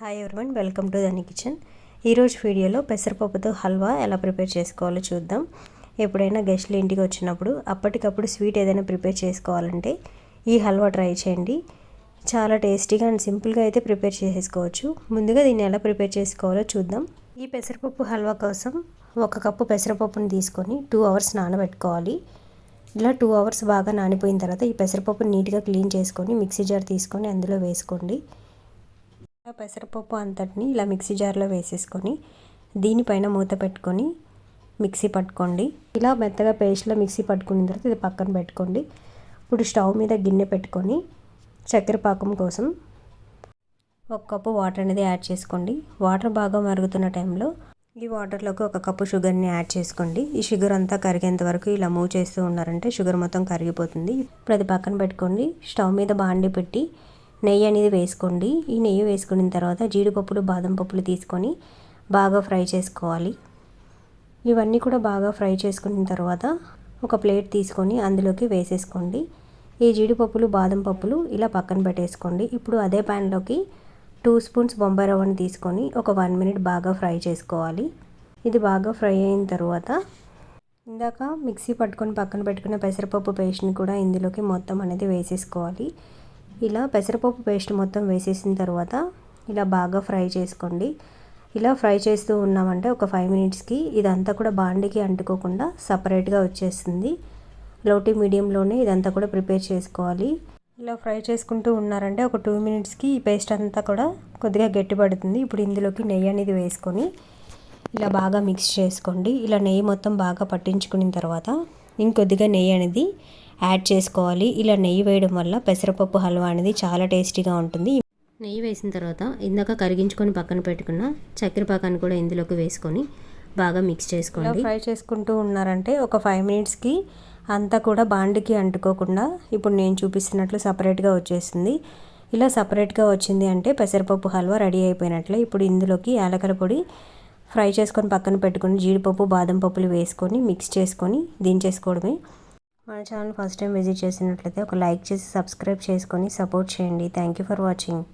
Hi everyone welcome to Dhani kitchen ఈరోజు వీడియోలో పెసరపప్పుతో హల్వా ఎలా ప్రిపేర్ చేసుకోవాలో చూద్దాం. ఎప్పుడైనా గెస్ట్లు ఇంటికి వచ్చినప్పుడు అప్పటికప్పుడు స్వీట్ ఏదైనా ప్రిపేర్ చేసుకోవాలంటే ఈ హల్వా ట్రై చేయండి. చాలా టేస్టీగా అండ్ సింపుల్గా అయితే ప్రిపేర్ చేసేసుకోవచ్చు ముందుగా దీన్ని ఎలా ప్రిపేర్ చేసుకోవాలో చూద్దాం. ఈ పెసరపప్పు హల్వా కోసం ఒక కప్పు పెసరపప్పుని తీసుకొని టూ అవర్స్ నానబెట్టుకోవాలి. ఇలా టూ అవర్స్ బాగా నానిపోయిన తర్వాత ఈ పెసరపప్పుని నీట్గా క్లీన్ చేసుకొని మిక్సీ జార్ తీసుకొని అందులో వేసుకోండి. పెసరపప్పు అంతటిని ఇలా మిక్సీ జార్లో వేసేసుకొని దీనిపైన మూత పెట్టుకొని మిక్సీ పట్టుకోండి. ఇలా మెత్తగా పేస్ట్లో మిక్సీ పట్టుకున్న తర్వాత ఇది పక్కన పెట్టుకోండి. ఇప్పుడు స్టవ్ మీద గిన్నె పెట్టుకొని చక్కెర పాకం కోసం ఒక కప్పు వాటర్ అనేది యాడ్ చేసుకోండి. వాటర్ బాగా మరుగుతున్న టైంలో ఈ వాటర్లోకి ఒక కప్పు షుగర్ని యాడ్ చేసుకోండి. ఈ షుగర్ అంతా కరిగేంత వరకు ఇలా మూవ్ చేస్తూ ఉన్నారంటే షుగర్ మొత్తం కరిగిపోతుంది. ఇప్పుడు అది పక్కన పెట్టుకోండి. స్టవ్ మీద బాండి పెట్టి నెయ్యి అనేది వేసుకోండి. ఈ నెయ్యి వేసుకున్న తర్వాత జీడిపప్పులు బాదం పప్పులు తీసుకొని బాగా ఫ్రై చేసుకోవాలి. ఇవన్నీ కూడా బాగా ఫ్రై చేసుకున్న తర్వాత ఒక ప్లేట్ తీసుకొని అందులోకి వేసేసుకోండి. ఈ జీడిపప్పులు బాదం పప్పులు ఇలా పక్కన పెట్టేసుకోండి. ఇప్పుడు అదే ప్యాన్లోకి టూ స్పూన్స్ బొంబాయి రవ్వను తీసుకొని ఒక వన్ మినిట్ బాగా ఫ్రై చేసుకోవాలి. ఇది బాగా ఫ్రై అయిన తర్వాత ఇందాక మిక్సీ పట్టుకొని పక్కన పెట్టుకున్న పెసరపప్పు పేస్ట్ని కూడా ఇందులోకి మొత్తం అనేది వేసేసుకోవాలి. ఇలా పెసరపప్పు పేస్ట్ మొత్తం వేసేసిన తర్వాత ఇలా బాగా ఫ్రై చేసుకోండి. ఇలా ఫ్రై చేస్తూ ఉన్నామంటే ఒక ఫైవ్ మినిట్స్కి ఇదంతా కూడా బాండికి అంటుకోకుండా సపరేట్గా వచ్చేస్తుంది. లోటీ మీడియంలోనే ఇదంతా కూడా ప్రిపేర్ చేసుకోవాలి. ఇలా ఫ్రై చేసుకుంటూ ఉన్నారంటే ఒక టూ మినిట్స్కి ఈ పేస్ట్ అంతా కూడా కొద్దిగా గట్టిపడుతుంది. ఇప్పుడు ఇందులోకి నెయ్యి అనేది వేసుకొని ఇలా బాగా మిక్స్ చేసుకోండి. ఇలా నెయ్యి మొత్తం బాగా పట్టించుకున్న తర్వాత ఇంకొద్దిగా నెయ్యి అనేది యాడ్ చేసుకోవాలి. ఇలా నెయ్యి వేయడం వల్ల పెసరపప్పు హల్వా అనేది చాలా టేస్టీగా ఉంటుంది. నెయ్యి వేసిన తర్వాత ఇందాక కరిగించుకొని పక్కన పెట్టుకున్న చక్కెర పాకాన్ని కూడా ఇందులోకి వేసుకొని బాగా మిక్స్ చేసుకోండి. ఫ్రై చేసుకుంటూ ఉన్నారంటే ఒక ఫైవ్ మినిట్స్కి అంతా కూడా బాండికి అంటుకోకుండా ఇప్పుడు నేను చూపిస్తున్నట్లు సపరేట్గా వచ్చేసింది. ఇలా సపరేట్గా వచ్చింది అంటే పెసరపప్పు హల్వా రెడీ అయిపోయినట్లే. ఇప్పుడు ఇందులోకి యాలకల పొడి ఫ్రై చేసుకొని పక్కన పెట్టుకొని జీడిపప్పు బాదం పప్పులు వేసుకొని మిక్స్ చేసుకొని దించేసుకోవడమే. మన ఛానల్ ఫస్ట్ టైం విజిట్ చేసినట్లయితే ఒక లైక్ చేసి సబ్స్క్రైబ్ చేసుకొని సపోర్ట్ చేయండి. Thank you for watching